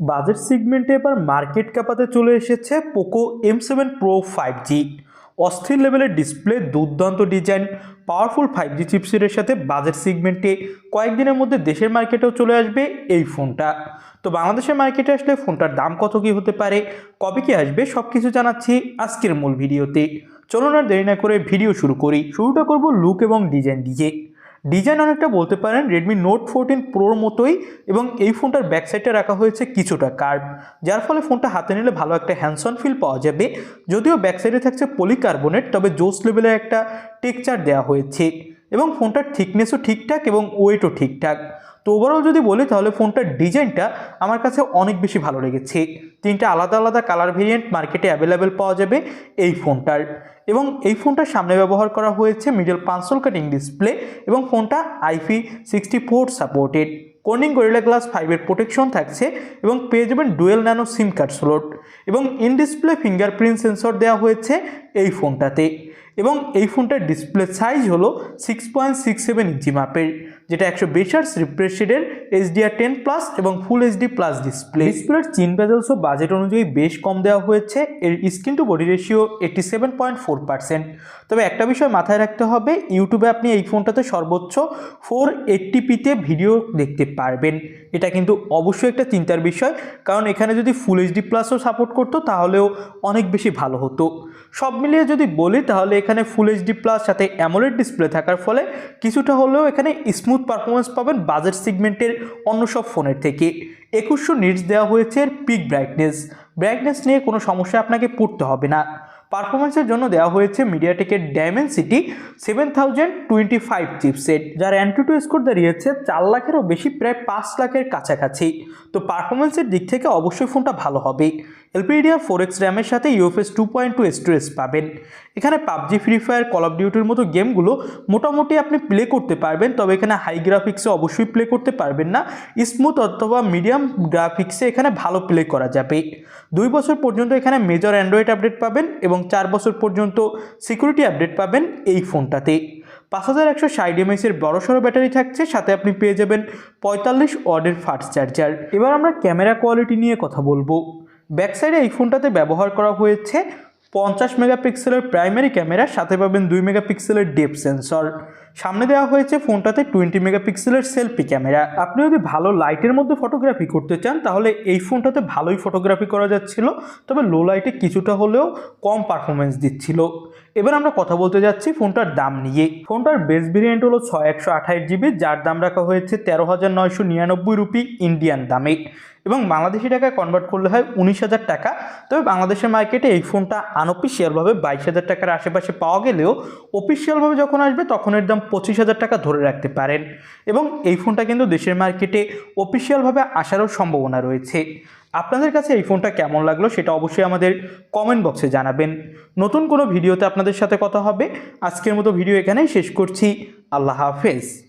Budget সিগমেন্টে এবার market কাপাতে চলে এসেছে Poco M seven Pro five G. অস্থির লেভেলের ডিসপ্লে, দুর্দান্ত ডিজাইন, পাওয়ারফুল ফাইভ জি চিপসেটের সাথে বাজেট সিগমেন্টে কয়েকদিনের মধ্যে দেশের মার্কেটেও চলে আসবে এই ফোনটা। তো বাংলাদেশের মার্কেটে আসলে ফোনটার দাম কত কী হতে পারে, কবে কি আসবে সব কিছু জানাচ্ছি আজকের মূল ভিডিওতে। চলুন আর দেরি না করে ভিডিও শুরু করি। শুরুটা করব লুক এবং ডিজাইন দিয়ে। ডিজাইন অনেকটা বলতে পারেন রেডমি নোট ফোরটিন প্রোর মতোই এবং এই ফোনটার ব্যাকসাইডে রাখা হয়েছে কিছুটা কার্ভ যার ফলে ফোনটা হাতে নিলে ভালো একটা হ্যান্ডসন ফিল পাওয়া যাবে। যদিও ব্যাকসাইডে থাকছে পলিকার্বনেট তবে জোস লেভেলের একটা টেকচার দেওয়া হয়েছে এবং ফোনটার থিকনেসও ঠিকঠাক এবং ওয়েটও ঠিকঠাক। তো ওভারঅল যদি বলি, তাহলে ফোনটার ডিজাইনটা আমার কাছে অনেক বেশি ভালো লেগেছে। তিনটা আলাদা আলাদা কালার ভেরিয়েন্ট মার্কেটে অ্যাভেলেবেল পাওয়া যাবে এই ফোনটার এবং এই ফোনটার সামনে ব্যবহার করা হয়েছে মিডল পাঁচশোল কাটিং ডিসপ্লে এবং ফোনটা IP sixty four supported Corning Gorilla glass ফাইভের প্রোটেকশন থাকছে এবং পেয়ে যাবেন dual nano SIM card slot এবং ইন ডিসপ্লে ফিঙ্গারপ্রিন্ট সেন্সর দেওয়া হয়েছে এই ফোনটাতে। এবং এই ফোনটার ডিসপ্লে সাইজ হলো six point six seven inch মাপের, যেটা একশো বিশ আর্স রিফ্রেশ শেডের এইচডিআর টেন প্লাস এবং ফুল এইচডি প্লাস ডিসপ্লে ডিসপ্লের চিন প্যাজেলসও বাজেট অনুযায়ী বেশ কম দেওয়া হয়েছে, এর screen to body ratio eighty seven point four percent তবে একটা বিষয় মাথায় রাখতে হবে ইউটিউবে আপনি এই ফোনটাতে সর্বোচ্চ ফোর এইটটিপিতে ভিডিও দেখতে পারবেন। এটা কিন্তু অবশ্যই একটা চিন্তার বিষয়, কারণ এখানে যদি ফুল এইচডি প্লাসও সাপোর্ট করতো, তাহলেও অনেক বেশি ভালো হতো। সব মিলিয়ে যদি বলি, তাহলে এখানে ফুল এইচডি প্লাস সাথে অ্যামোলেড ডিসপ্লে থাকার ফলে কিছুটা হলেও এখানে স্মুথ পারফরমেন্স পাবেন বাজেট সিগমেন্টের অন্য সব ফোনের থেকে। একুশশো নিটস দেওয়া হয়েছে এর পিক ব্রাইটনেস ব্রাইটনেস নিয়ে কোনো সমস্যা আপনাকে পড়তে হবে না। পারফরমেন্সের জন্য দেওয়া হয়েছে মিডিয়াটেকের Dimensity seven thousand twenty five chipset যার অ্যান্টুটু স্কোর দাঁড়িয়েছে চার লাখেরও বেশি, প্রায় পাঁচ লাখের কাছাকাছি। তো পারফরমেন্সের দিক থেকে অবশ্যই ফোনটা ভালো হবে। এলপিডিআর ফোর এক্স র্যামের সাথে UFS two point two storage পাবেন। এখানে PUBG free fire call of ডিউটির মতো গেমগুলো মোটামুটি আপনি প্লে করতে পারবেন, তবে এখানে হাই গ্রাফিক্সে অবশ্যই প্লে করতে পারবেন না। স্মুথ অথবা মিডিয়াম গ্রাফিক্সে এখানে ভালো প্লে করা যাবে। দুই বছর পর্যন্ত এখানে মেজর অ্যান্ড্রয়েড আপডেট পাবেন এবং চার বছর পর্যন্ত সিকিউরিটি আপডেট পাবেন এই ফোনটাতে। পাঁচ হাজার একশো ষাট এমএসের বড়সড় ব্যাটারি থাকছে, সাথে আপনি পেয়ে যাবেন পঁয়তাল্লিশ ওয়ার্ডের ফাস্ট চার্জার এবার আমরা ক্যামেরা কোয়ালিটি নিয়ে কথা বলব। ব্যাকসাইডে এই ফোনটাতে ব্যবহার করা হয়েছে পঞ্চাশ মেগাপিক্সেলের প্রাইমারি ক্যামেরা সাথে পাবেন দুই মেগাপিক্সেলের ডেপ সেন্সর সামনে দেওয়া হয়েছে ফোনটাতে টোয়েন্টি মেগাপিক্সেলের সেলফি ক্যামেরা আপনি যদি ভালো লাইটের মধ্যে ফটোগ্রাফি করতে চান, তাহলে এই ফোনটাতে ভালোই ফটোগ্রাফি করা যাচ্ছিল, তবে লো লাইটে কিছুটা হলেও কম পারফরমেন্স দিচ্ছিল। এবার আমরা কথা বলতে যাচ্ছি ফোনটার দাম নিয়ে। ফোনটার বেস ভেরিয়েন্ট হলো ছয় একশো আঠাশ জিবি, যার দাম রাখা হয়েছে তেরো হাজার নয়শো নিরানব্বই রুপি ইন্ডিয়ান দামে। এবং বাংলাদেশি টাকায় কনভার্ট করলে হয় উনিশ হাজার টাকা। তবে বাংলাদেশের মার্কেটে এই ফোনটা আনঅফিসিয়ালভাবে বাইশ হাজার টাকার আশেপাশে পাওয়া গেলেও অফিসিয়ালভাবে যখন আসবে, তখন এর দাম পঁচিশ হাজার টাকা ধরে রাখতে পারেন এবং এই ফোনটা কিন্তু দেশের মার্কেটে অফিসিয়ালভাবে আসারও সম্ভাবনা রয়েছে। আপনাদের কাছে এই ফোনটা কেমন লাগল সেটা অবশ্যই আমাদের কমেন্ট বক্সে জানাবেন। নতুন কোনো ভিডিওতে আপনাদের সাথে কথা হবে। আজকের মতো ভিডিও এখানেই শেষ করছি। আল্লাহ হাফেজ।